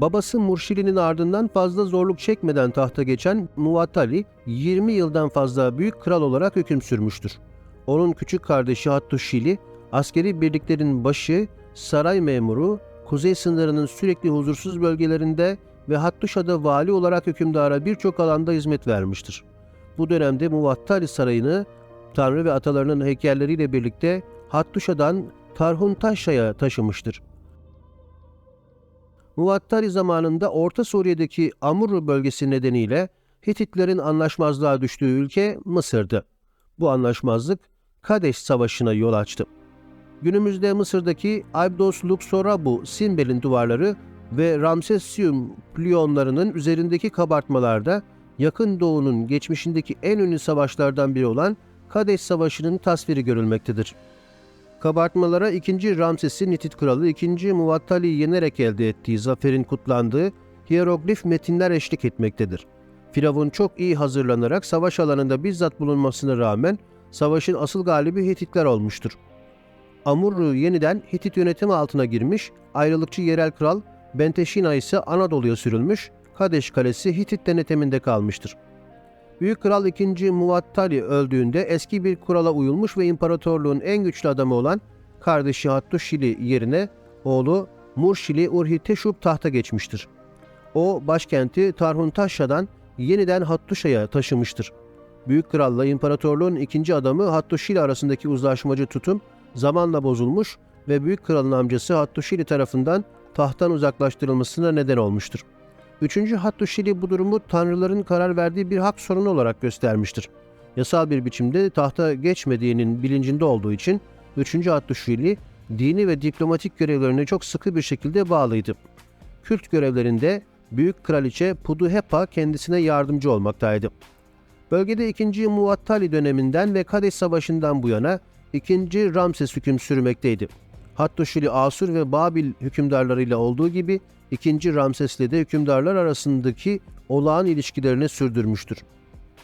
Babası Murşili'nin ardından fazla zorluk çekmeden tahta geçen Muvattali 20 yıldan fazla büyük kral olarak hüküm sürmüştür. Onun küçük kardeşi Hattuşili askeri birliklerin başı, saray memuru, kuzey sınırının sürekli huzursuz bölgelerinde ve Hattuşa'da vali olarak hükümdara birçok alanda hizmet vermiştir. Bu dönemde Muvattali Sarayı'nı Tanrı ve atalarının heykelleriyle birlikte Hattuşa'dan Tarhuntaşa'ya taşımıştır. Muvattali zamanında Orta Suriye'deki Amurru bölgesi nedeniyle Hititlerin anlaşmazlığa düştüğü ülke Mısır'dı. Bu anlaşmazlık Kadeş Savaşı'na yol açtı. Günümüzde Mısır'daki Abydos Luxorabu Simbel'in duvarları ve Ramsesium pliyonlarının üzerindeki kabartmalarda Yakın Doğu'nun geçmişindeki en ünlü savaşlardan biri olan Kadeş Savaşı'nın tasviri görülmektedir. Kabartmalara 2. Ramses'in Hitit kralı 2. Muvattali'yi yenerek elde ettiği zaferin kutlandığı hieroglif metinler eşlik etmektedir. Firavun çok iyi hazırlanarak savaş alanında bizzat bulunmasına rağmen savaşın asıl galibi Hititler olmuştur. Amurru yeniden Hitit yönetimi altına girmiş, ayrılıkçı yerel kral Benteşina ise Anadolu'ya sürülmüş, Kadeş Kalesi Hitit denetiminde kalmıştır. Büyük Kral II. Muvattali öldüğünde eski bir kurala uyulmuş ve imparatorluğun en güçlü adamı olan kardeşi Hattuşili yerine oğlu Murşili Urhiteşub tahta geçmiştir. O başkenti Tarhuntaşya'dan yeniden Hattuşa'ya taşımıştır. Büyük Kral'la imparatorluğun ikinci adamı Hattuşili arasındaki uzlaşmacı tutum zamanla bozulmuş ve Büyük Kral'ın amcası Hattuşili tarafından tahttan uzaklaştırılmasına neden olmuştur. Üçüncü Hattuşili bu durumu tanrıların karar verdiği bir hak sorunu olarak göstermiştir. Yasal bir biçimde tahta geçmediğinin bilincinde olduğu için 3. Hattuşili dini ve diplomatik görevlerine çok sıkı bir şekilde bağlıydı. Kült görevlerinde Büyük Kraliçe Puduhepa kendisine yardımcı olmaktaydı. Bölgede 2. Muvattali döneminden ve Kadeş Savaşı'ndan bu yana 2. Ramses hüküm sürmekteydi. Hattuşili Asur ve Babil hükümdarlarıyla olduğu gibi 2. Ramses'le de hükümdarlar arasındaki olağan ilişkilerini sürdürmüştür.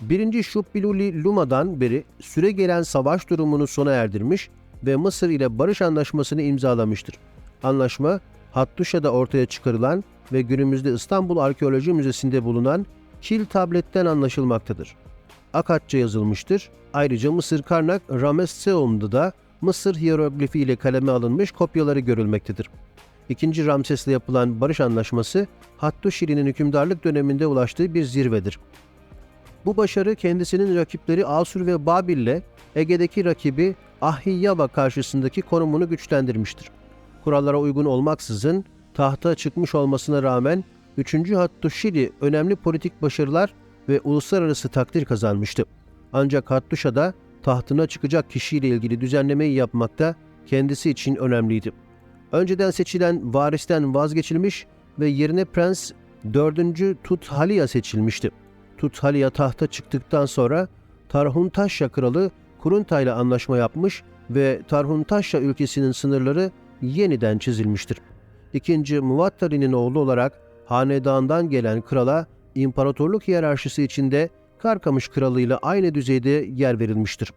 1. Şubbiluli Luma'dan beri süre gelen savaş durumunu sona erdirmiş ve Mısır ile barış anlaşmasını imzalamıştır. Anlaşma, Hattuşa'da ortaya çıkarılan ve günümüzde İstanbul Arkeoloji Müzesi'nde bulunan Kil tabletten anlaşılmaktadır. Akatça yazılmıştır. Ayrıca Mısır Karnak Ramesseum'da da Mısır hieroglifi ile kaleme alınmış kopyaları görülmektedir. İkinci Ramses'le yapılan barış anlaşması Hattuşili'nin hükümdarlık döneminde ulaştığı bir zirvedir. Bu başarı kendisinin rakipleri Asur ve Babil'le Ege'deki rakibi Ahiyyaba karşısındaki konumunu güçlendirmiştir. Kurallara uygun olmaksızın tahta çıkmış olmasına rağmen 3. Hattuşili önemli politik başarılar ve uluslararası takdir kazanmıştı. Ancak Hattuşa'da tahtına çıkacak kişiyle ilgili düzenlemeyi yapmakta kendisi için önemliydi. Önceden seçilen varisten vazgeçilmiş ve yerine Prens 4. Tuthaliya seçilmişti. Tuthaliya tahta çıktıktan sonra Tarhuntaşya kralı Kurunta ile anlaşma yapmış ve Tarhuntaşya ülkesinin sınırları yeniden çizilmiştir. İkinci Muvattali'nin oğlu olarak hanedandan gelen krala imparatorluk hiyerarşisi içinde Karkamış Kralı ile aynı düzeyde yer verilmiştir.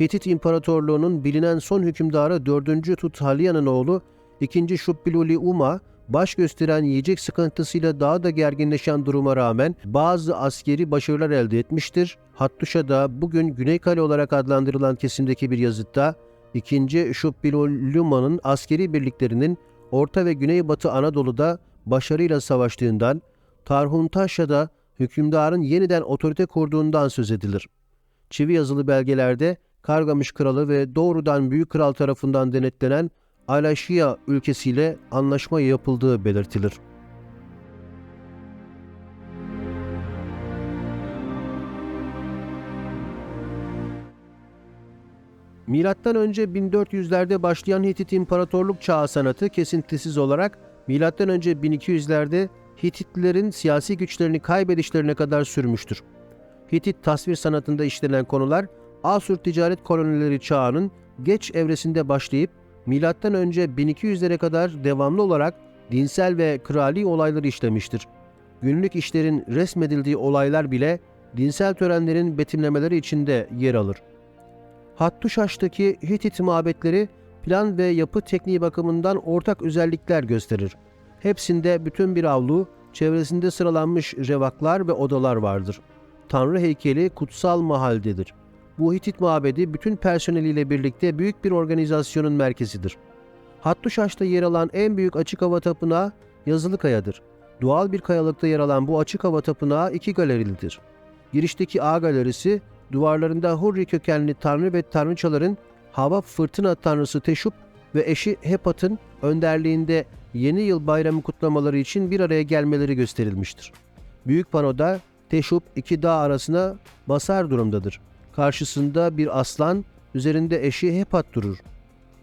Hitit İmparatorluğu'nun bilinen son hükümdarı 4. Tuthaliya'nın oğlu 2. Şubbiluli Uma, baş gösteren yiyecek sıkıntısıyla daha da gerginleşen duruma rağmen bazı askeri başarılar elde etmiştir. Hattuşa'da bugün Güney Kale olarak adlandırılan kesimdeki bir yazıtta 2. Şubbiluluma'nın askeri birliklerinin Orta ve Güneybatı Anadolu'da başarıyla savaştığından, Tarhuntaşya'da hükümdarın yeniden otorite kurduğundan söz edilir. Çivi yazılı belgelerde Kargamış Kralı ve doğrudan Büyük Kral tarafından denetlenen Alaşiya ülkesiyle anlaşma yapıldığı belirtilir. Milattan önce 1400'lerde başlayan Hitit İmparatorluk çağı sanatı kesintisiz olarak milattan önce 1200'lerde Hititlilerin siyasi güçlerini kaybedişlerine kadar sürmüştür. Hitit tasvir sanatında işlenen konular Asur ticaret kolonileri çağının geç evresinde başlayıp önce 1200'lere kadar devamlı olarak dinsel ve krali olayları işlemiştir. Günlük işlerin resmedildiği olaylar bile dinsel törenlerin betimlemeleri içinde yer alır. Hattuşaş'taki Hitit mabetleri plan ve yapı tekniği bakımından ortak özellikler gösterir. Hepsinde bütün bir avlu, çevresinde sıralanmış revaklar ve odalar vardır. Tanrı heykeli kutsal mahaldedir. Bu Hitit mabedi bütün personeliyle birlikte büyük bir organizasyonun merkezidir. Hattuşaş'ta yer alan en büyük açık hava tapınağı Yazılı Kaya'dır. Doğal bir kayalıkta yer alan bu açık hava tapınağı iki galerilidir. Girişteki A galerisi duvarlarında Hurri kökenli tanrı ve tanrıçaların hava fırtına tanrısı Teşup ve eşi Hepat'ın önderliğinde yeni yıl bayramı kutlamaları için bir araya gelmeleri gösterilmiştir. Büyük panoda Teşup iki dağ arasına basar durumdadır. Karşısında bir aslan, üzerinde eşi Hepat durur.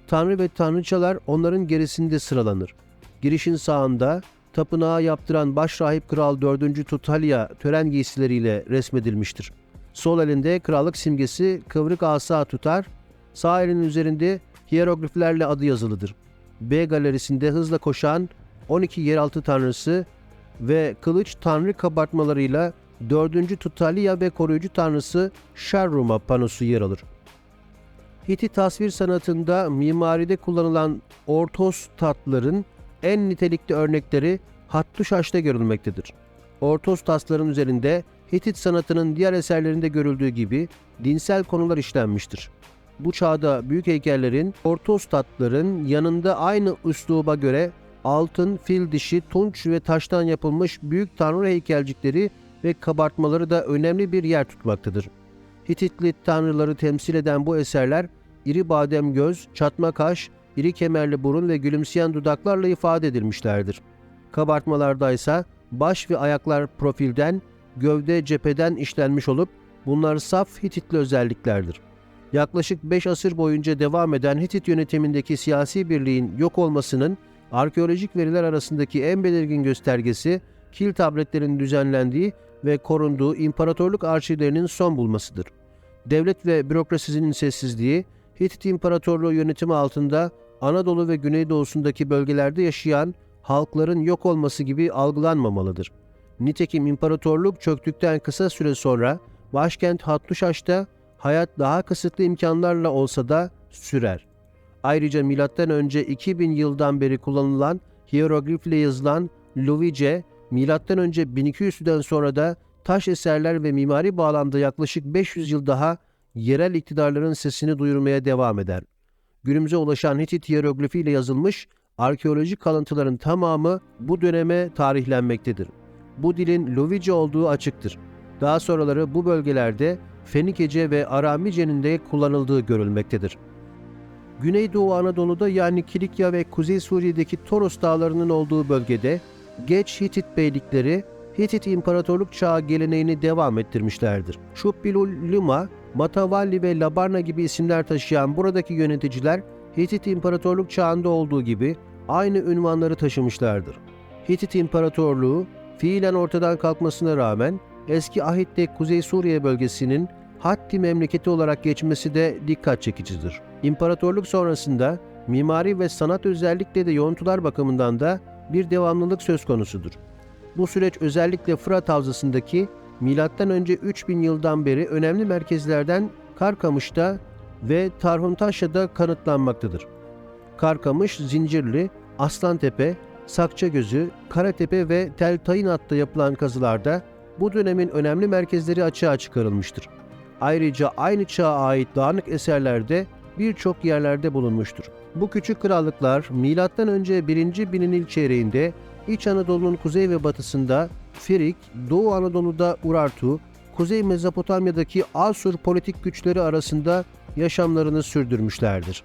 Tanrı ve tanrıçalar onların gerisinde sıralanır. Girişin sağında tapınağı yaptıran başrahip kral 4. Tutalya tören giysileriyle resmedilmiştir. Sol elinde krallık simgesi kıvrık asa tutar, sağ elinin üzerinde hierogliflerle adı yazılıdır. B galerisinde hızla koşan 12 yeraltı tanrısı ve kılıç tanrı kabartmalarıyla 4. Tutalya ve koruyucu tanrısı Şerruma panosu yer alır. Hitit tasvir sanatında mimaride kullanılan ortos tatların en nitelikli örnekleri Hattuşaş'ta görülmektedir. Ortos tasların üzerinde Hitit sanatının diğer eserlerinde görüldüğü gibi dinsel konular işlenmiştir. Bu çağda büyük heykellerin ortos tatların yanında aynı üsluba göre altın, fil dişi, tunç ve taştan yapılmış büyük tanrı heykelcikleri ve kabartmaları da önemli bir yer tutmaktadır. Hititli tanrıları temsil eden bu eserler iri badem göz, çatma kaş, iri kemerli burun ve gülümseyen dudaklarla ifade edilmişlerdir. Kabartmalarda ise baş ve ayaklar profilden, gövde cepheden işlenmiş olup bunlar saf Hititli özelliklerdir. Yaklaşık 5 asır boyunca devam eden Hitit yönetimindeki siyasi birliğin yok olmasının arkeolojik veriler arasındaki en belirgin göstergesi kil tabletlerin düzenlendiği ve korunduğu imparatorluk arşivlerinin son bulmasıdır. Devlet ve bürokrasisinin sessizliği, Hitit İmparatorluğu yönetimi altında Anadolu ve Güneydoğusundaki bölgelerde yaşayan halkların yok olması gibi algılanmamalıdır. Nitekim imparatorluk çöktükten kısa süre sonra başkent Hattuşaş'ta hayat daha kısıtlı imkanlarla olsa da sürer. Ayrıca M.Ö. 2000 yıldan beri kullanılan hieroglifle yazılan Luvice, M.Ö. 1200'den sonra da taş eserler ve mimari bağlamda yaklaşık 500 yıl daha yerel iktidarların sesini duyurmaya devam eder. Günümüze ulaşan Hitit hieroglifiyle yazılmış arkeolojik kalıntıların tamamı bu döneme tarihlenmektedir. Bu dilin Luvice olduğu açıktır. Daha sonraları bu bölgelerde Fenikece ve Aramice'nin de kullanıldığı görülmektedir. Güneydoğu Anadolu'da yani Kilikya ve Kuzey Suriye'deki Toros dağlarının olduğu bölgede geç Hitit beylikleri Hitit İmparatorluk çağı geleneğini devam ettirmişlerdir. Şubbilul Luma, Matavalli ve Labarna gibi isimler taşıyan buradaki yöneticiler Hitit İmparatorluk çağında olduğu gibi aynı ünvanları taşımışlardır. Hitit İmparatorluğu fiilen ortadan kalkmasına rağmen eski ahitte Kuzey Suriye bölgesinin Hatti memleketi olarak geçmesi de dikkat çekicidir. İmparatorluk sonrasında mimari ve sanat özellikle de yoğuntular bakımından da bir devamlılık söz konusudur. Bu süreç özellikle Fırat Havzası'ndaki M.Ö. 3000 yıldan beri önemli merkezlerden Karkamış'ta ve Tarhuntaşya'da kanıtlanmaktadır. Karkamış, Zincirli, Aslantepe, Sakçagözü, Karatepe ve Tel Tayinat'ta yapılan kazılarda bu dönemin önemli merkezleri açığa çıkarılmıştır. Ayrıca aynı çağa ait dağınık eserlerde birçok yerlerde bulunmuştur. Bu küçük krallıklar M.Ö. 1. bininil çeyreğinde İç Anadolu'nun kuzey ve batısında Firik, Doğu Anadolu'da Urartu, Kuzey Mezopotamya'daki Asur politik güçleri arasında yaşamlarını sürdürmüşlerdir.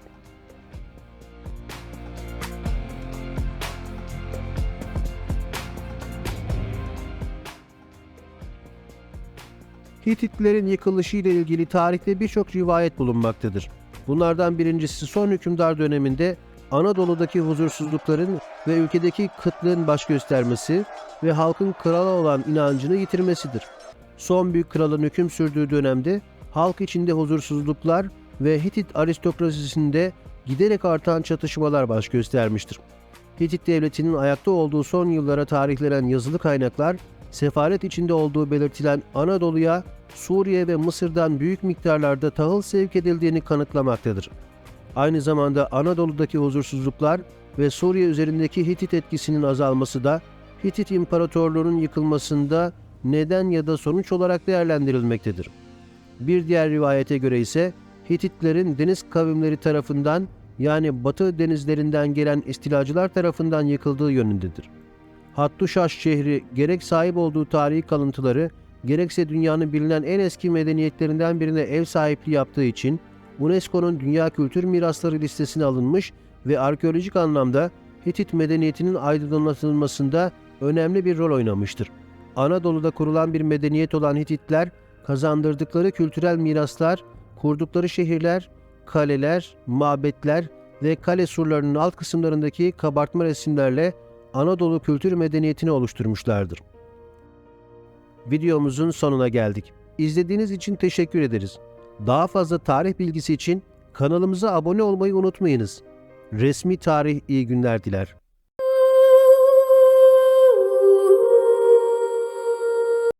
Hititlerin yıkılışı ile ilgili tarihte birçok rivayet bulunmaktadır. Bunlardan birincisi son hükümdar döneminde Anadolu'daki huzursuzlukların ve ülkedeki kıtlığın baş göstermesi ve halkın krala olan inancını yitirmesidir. Son büyük kralın hüküm sürdüğü dönemde halk içinde huzursuzluklar ve Hitit aristokrasisinde giderek artan çatışmalar baş göstermiştir. Hitit devletinin ayakta olduğu son yıllara tarihlenen yazılı kaynaklar, sefaret içinde olduğu belirtilen Anadolu'ya Suriye ve Mısır'dan büyük miktarlarda tahıl sevk edildiğini kanıtlamaktadır. Aynı zamanda Anadolu'daki huzursuzluklar ve Suriye üzerindeki Hitit etkisinin azalması da Hitit İmparatorluğu'nun yıkılmasında neden ya da sonuç olarak değerlendirilmektedir. Bir diğer rivayete göre ise Hititlerin deniz kavimleri tarafından yani batı denizlerinden gelen istilacılar tarafından yıkıldığı yönündedir. Hattuşaş şehri gerek sahip olduğu tarihi kalıntıları gerekse dünyanın bilinen en eski medeniyetlerinden birine ev sahipliği yaptığı için UNESCO'nun Dünya Kültür Mirasları listesine alınmış ve arkeolojik anlamda Hitit medeniyetinin aydınlatılmasında önemli bir rol oynamıştır. Anadolu'da kurulan bir medeniyet olan Hititler kazandırdıkları kültürel miraslar, kurdukları şehirler, kaleler, mabetler ve kale surlarının alt kısımlarındaki kabartma resimlerle Anadolu kültür medeniyetini oluşturmuşlardır. Videomuzun sonuna geldik. İzlediğiniz için teşekkür ederiz. Daha fazla tarih bilgisi için kanalımıza abone olmayı unutmayınız. Resmi tarih iyi günler diler.